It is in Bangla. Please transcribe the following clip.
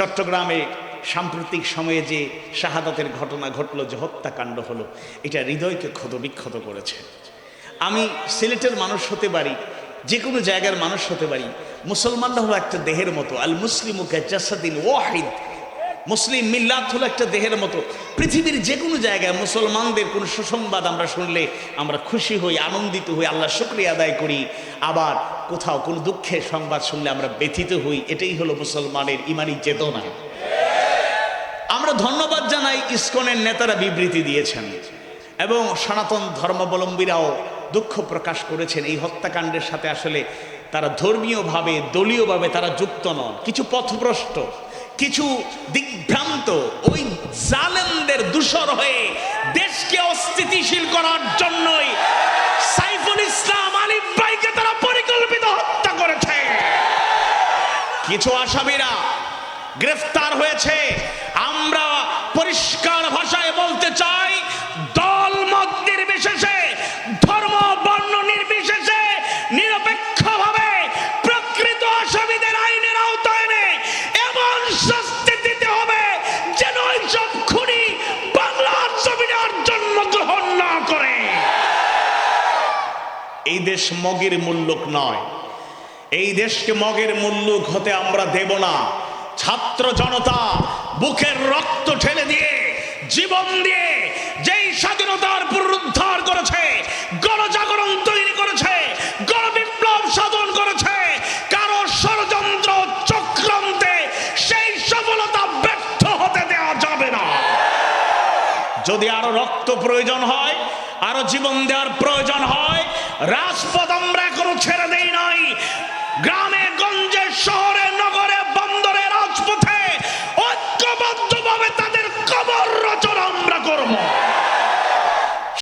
চট্টগ্রামে সাম্প্রতিক সময়ে যে শাহাদাতের ঘটনা ঘটলো, যে হত্যাকাণ্ড হলো, এটা হৃদয়কে ক্ষতবিক্ষত করেছে। আমি সিলেটের মানুষ হতে পারি, যে কোনো জায়গার মানুষ হতে পারি, মুসলমানরা হলো একটা দেহের মতো, আল মুসলিমুকে জাসাদিন ওয়াহিদ। মুসলিম মিল্লাত হলো একটা দেহের মতো। পৃথিবীর যে কোনো জায়গায় মুসলমানদের কোনো সুসংবাদ আমরা শুনলে আমরা খুশি হই, আনন্দিত হই, আল্লাহ শুক্রিয়া আদায় করি। আবার কোথাও কোনো দুঃখের সংবাদ শুনলে আমরা ব্যথিত হই, এটাই হলো মুসলমানের ইমানি চেতনা। আমরা ধন্যবাদ জানাই ইসকনের নেতারা বিবৃতি দিয়েছেন এবং সনাতন ধর্মাবলম্বীরাও দুঃখ প্রকাশ করেছেন এই হত্যাকাণ্ডের সাথে আসলে তারা ধর্মীয়ভাবে, দলীয়ভাবে তারা যুক্ত নন। কিছু পথভ্রষ্ট, কিছু দিগ্ভ্রান্ত, ওই জালেমদের দূষর হয়ে দেশকে অস্থিতিশীল করার কিছু আসামিরা গ্রেফতার হয়েছে। আমরা পরিষ্কার ভাষায় বলতে চাই, দল মত নির্বিশেষে, ধর্ম বর্ণ নির্বিশেষে, নিরপেক্ষভাবে প্রকৃত আসামিদের আইনের আওতায় এনে এমন শাস্তি দিতে হবে যেন এইসব খুনি বাংলার জমিনে আর জন্মগ্রহণ না করে। এই দেশ মগের মূল্যক নয়। এই দেশকে মগের মূল্যক হতে আমরা দেব না। ছাত্র জনতা, বুকের রক্ত ঠেলে দিয়ে, জীবন দিয়ে যেই স্বাধীনতার পুনরুদ্ধার করেছে, গণজাগরণ তৈরি করেছে, গণবিপ্লব সাধন করেছে, কারও ষড়যন্ত্র চক্রান্তে সেই সফলতা ব্যর্থ হতে দেওয়া যাবে না। যদি আরও রক্ত প্রয়োজন হয়, আরও জীবন দেওয়ার প্রয়োজন হয়, রাজপথ আমরা এখনও ছেড়ে দেই নাই। গ্রামে গঞ্জে শহরে